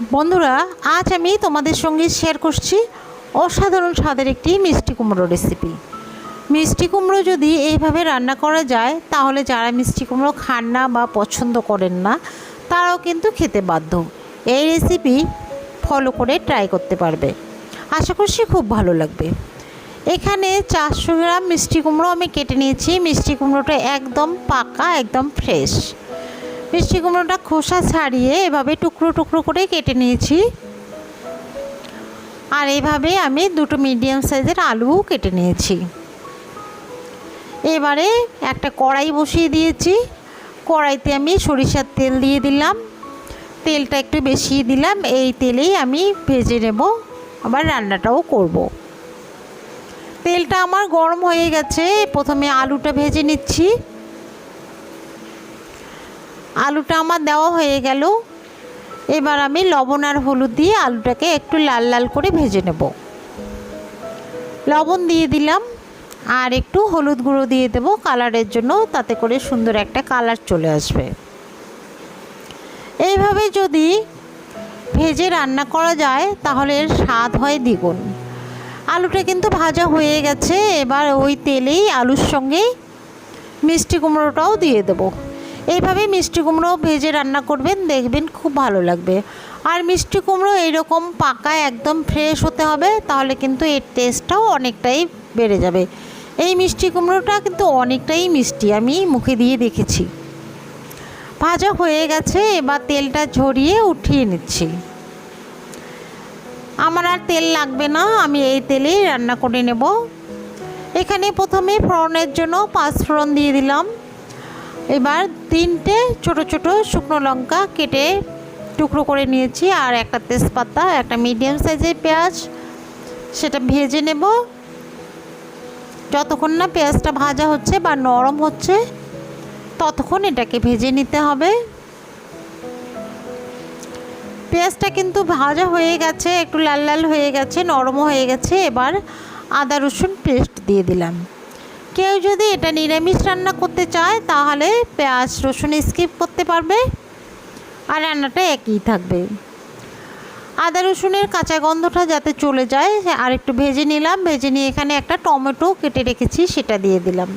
বন্ধুরা, আজ আমি তোমাদের সঙ্গে শেয়ার করছি অসাধারণ স্বাদের একটি মিষ্টি কুমড়ো রেসিপি মিষ্টি কুমড়ো যদি এইভাবে রান্না করা যায়, তাহলে যারা মিষ্টি কুমড়ো খান না বা পছন্দ করেন না, তারাও কিন্তু খেতে বাধ্য। এই রেসিপি ফলো করে ট্রাই করতে পারবে। আশা করছি খুব ভালো লাগবে। এখানে চারশো গ্রাম মিষ্টি কুমড়ো আমি কেটে নিয়েছি। মিষ্টি কুমড়োটা একদম পাকা, একদম ফ্রেশ মিষ্টি কুমড়োটা খোসা ছাড়িয়ে এভাবে টুকরো টুকরো করে কেটে নিয়েছি। আর এইভাবে আমি দুটো মিডিয়াম সাইজের আলুও কেটে নিয়েছি। এবারে একটা কড়াই বসিয়ে দিয়েছি। কড়াইতে আমি সরিষার তেল দিয়ে দিলাম। তেলটা একটু বেশি দিলাম। এই তেলেই আমি ভেজে নেব। আবার রান্নাটাও করব। তেলটা আমার গরম হয়ে গেছে। প্রথমে আলুটা ভেজে নিচ্ছি। আলুটা আমার দেওয়া হয়ে গেল। এবার আমি লবণ আর হলুদ দিয়ে আলুটাকে একটু লাল লাল করে ভেজে নেব। লবণ দিয়ে দিলাম আর একটু হলুদ গুঁড়ো দিয়ে দেব কালারের জন্য, তাতে করে সুন্দর একটা কালার চলে আসবে। এইভাবে যদি ভেজে রান্না করা যায়, তাহলে এর স্বাদ হয় দ্বিগুণ। আলুটা কিন্তু ভাজা হয়ে গেছে, এবার ওই তেলেই আলুর সঙ্গে মিষ্টি কুমড়োটাও দিয়ে দেবো। এইভাবে মিষ্টি কুমড়ো ভেজে রান্না করবেন, দেখবেন খুব ভালো লাগবে। আর মিষ্টি কুমড়ো এইরকম পাকা একদম ফ্রেশ হতে হবে, তাহলে কিন্তু এর টেস্টটাও অনেকটাই বেড়ে যাবে। এই মিষ্টি কুমড়োটা কিন্তু অনেকটাই মিষ্টি, আমি মুখে দিয়ে দেখেছি। ভাজা হয়ে গেছে, এবার তেলটা ঝরিয়ে উঠিয়ে নিচ্ছি। আমার আর তেল লাগবে না, আমি এই তেলেই রান্না করে নেব। এখানে প্রথমে ফোড়নের জন্য পাঁচ ফোড়ন দিয়ে দিলাম। এবার তিনটে ছোট ছোট শুকনো লঙ্কা কেটে টুকরো করে নিয়েছি, আর একটা তেজপাতা, একটা মিডিয়াম সাইজের পেঁয়াজ। সেটা ভেজে নেব। যতক্ষণ না পেঁয়াজটা ভাজা হচ্ছে বা নরম হচ্ছে, ততক্ষণ এটাকে ভেজে নিতে হবে। পেঁয়াজটা কিন্তু ভাজা হয়ে গেছে, একটু লাল লাল হয়ে গেছে, নরমও হয়ে গেছে। এবার আদা রসুন পেস্ট দিয়ে দিলাম। কেউ যদি এটা নিরামিষ রান্না করতে চায়, তাহলে পেঁয়াজ, রসুন স্কিপ করতে পারবে। আর রান্নাটা একই থাকবে। আদা, রসুনের কাঁচা গন্ধটা যাতে চলে যায়, আর একটু ভেজে নিলাম। ভেজে নিয়ে এখানে একটা টমেটো কেটে রেখেছি, সেটা দিয়ে দিলাম।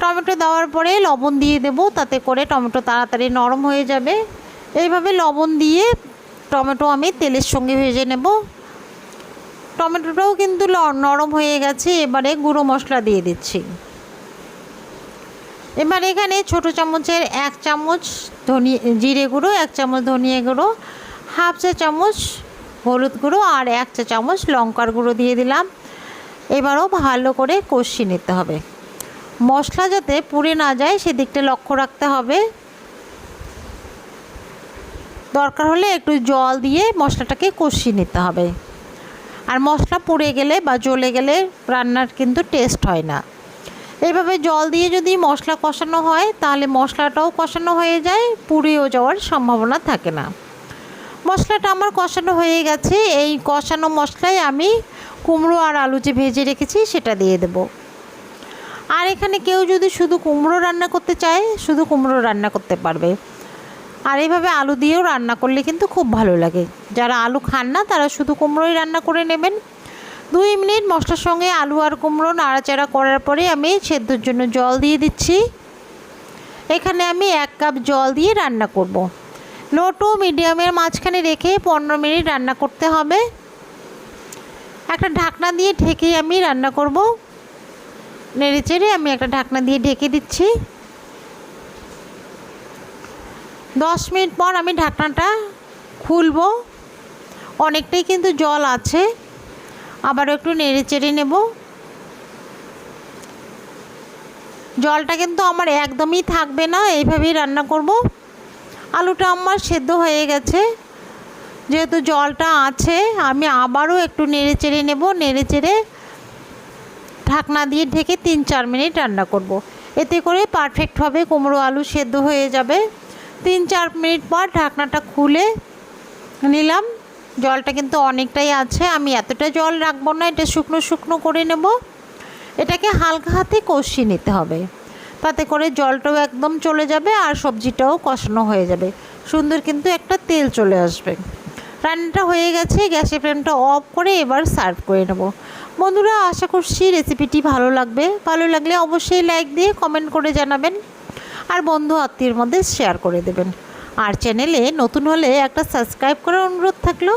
টমেটো দেওয়ার পরে লবণ দিয়ে দেব, তাতে করে টমেটো তাড়াতাড়ি নরম হয়ে যাবে। এইভাবে লবণ দিয়ে টমেটো আমি তেলের সঙ্গে ভেজে নেব। টমেটোটাও কিন্তু নরম হয়ে গেছে, এবারে গুঁড়ো মশলা দিয়ে দিচ্ছি। এবার এখানে ছোট চামচের এক চামচ ধনিয়ে জিরে গুঁড়ো, এক চামচ ধনিয়া গুঁড়ো, হাফ চা চামচ হলুদ গুঁড়ো আর এক চা চামচ লঙ্কার গুঁড়ো দিয়ে দিলাম। এবারও ভালো করে কষিয়ে নিতে হবে। মশলা যাতে পুড়ে না যায় সেদিকটা লক্ষ্য রাখতে হবে। দরকার হলে একটু জল দিয়ে মশলাটাকে কষিয়ে নিতে হবে। আর মশলা পুড়ে গেলে বা জ্বলে গেলে রান্নার কিন্তু টেস্ট হয় না। এইভাবে জল দিয়ে যদি মশলা কষানো হয়, তাহলে মশলাটাও কষানো হয়ে যায়, পুড়েও যাওয়ার সম্ভাবনা থাকে না। মশলাটা আমার কষানো হয়ে গেছে, এই কষানো মশলায় আমি কুমড়ো আর আলু যে ভেজে রেখেছি, সেটা দিয়ে দেব। আর এখানে কেউ যদি শুধু কুমড়ো রান্না করতে চায়, শুধু কুমড়ো রান্না করতে পারবে। আর এইভাবে আলু দিয়েও রান্না করলে কিন্তু খুব ভালো লাগে। যারা আলু খান না, তারা শুধু কুমড়োই রান্না করে নেবেন। দুই মিনিট মশলার সঙ্গে আলু আর কুমড়ো নাড়াচাড়া করার পরে আমি সেদ্ধর জন্য জল দিয়ে দিচ্ছি। এখানে আমি এক কাপ জল দিয়ে রান্না করব। লো টু মিডিয়ামের মাঝখানে রেখে পনেরো মিনিট রান্না করতে হবে। একটা ঢাকনা দিয়ে ঢেকে আমি রান্না করব। নেড়ে চেড়ে আমি একটা ঢাকনা দিয়ে ঢেকে দিচ্ছি। দশ মিনিট পর আমি ঢাকনাটা খুলব। অনেকটাই কিন্তু জল আছে। আবার একটু নেড়ে চেড়ে নেব। জলটা কিন্তু আমার একদমই থাকবে না, এইভাবেই রান্না করব। আলুটা আমার সেদ্ধ হয়ে গেছে। যেহেতু জলটা আছে, আমি আবারও একটু নেড়ে চেড়ে নেব। নেড়ে চেড়ে ঢাকনা দিয়ে ঢেকে তিন চার মিনিট রান্না করব। এতে করে পারফেক্টভাবে কুমড়ো আলু সেদ্ধ হয়ে যাবে। তিন চার মিনিট পর ঢাকনাটা খুলে নিলাম। জলটা কিন্তু অনেকটাই আছে। আমি এতটা জল রাখব না, এটা শুকনো শুকনো করে নেব। এটাকে হালকা হাতে কষিয়ে নিতে হবে। তাতে করে জলটাও একদম চলে যাবে আর সবজিটাও কষানো হয়ে যাবে। সুন্দর কিন্তু একটা তেল চলে আসবে। রান্নাটা হয়ে গেছে, গ্যাসের ফ্লেমটা অফ করে এবার সার্ভ করে নেব। বন্ধুরা, আশা করছি রেসিপিটি ভালো লাগবে। ভালো লাগলে অবশ্যই লাইক দিয়ে কমেন্ট করে জানাবেন। আর বন্ধু আত্মীয়ের মধ্যে শেয়ার করে দেবেন। আর চ্যানেলে নতুন হলে একটা সাবস্ক্রাইব করার অনুরোধ থাকল।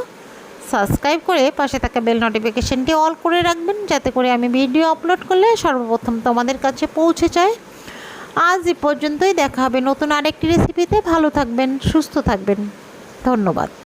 সাবস্ক্রাইব করে পাশে থাকা বেল নোটিফিকেশানটি অল করে রাখবেন, যাতে করে আমি ভিডিও আপলোড করলে সর্বপ্রথম তোমাদের কাছে পৌঁছে যায়। আজ এ পর্যন্তই, দেখা হবে নতুন আরেকটি রেসিপিতে ভালো থাকবেন, সুস্থ থাকবেন। ধন্যবাদ।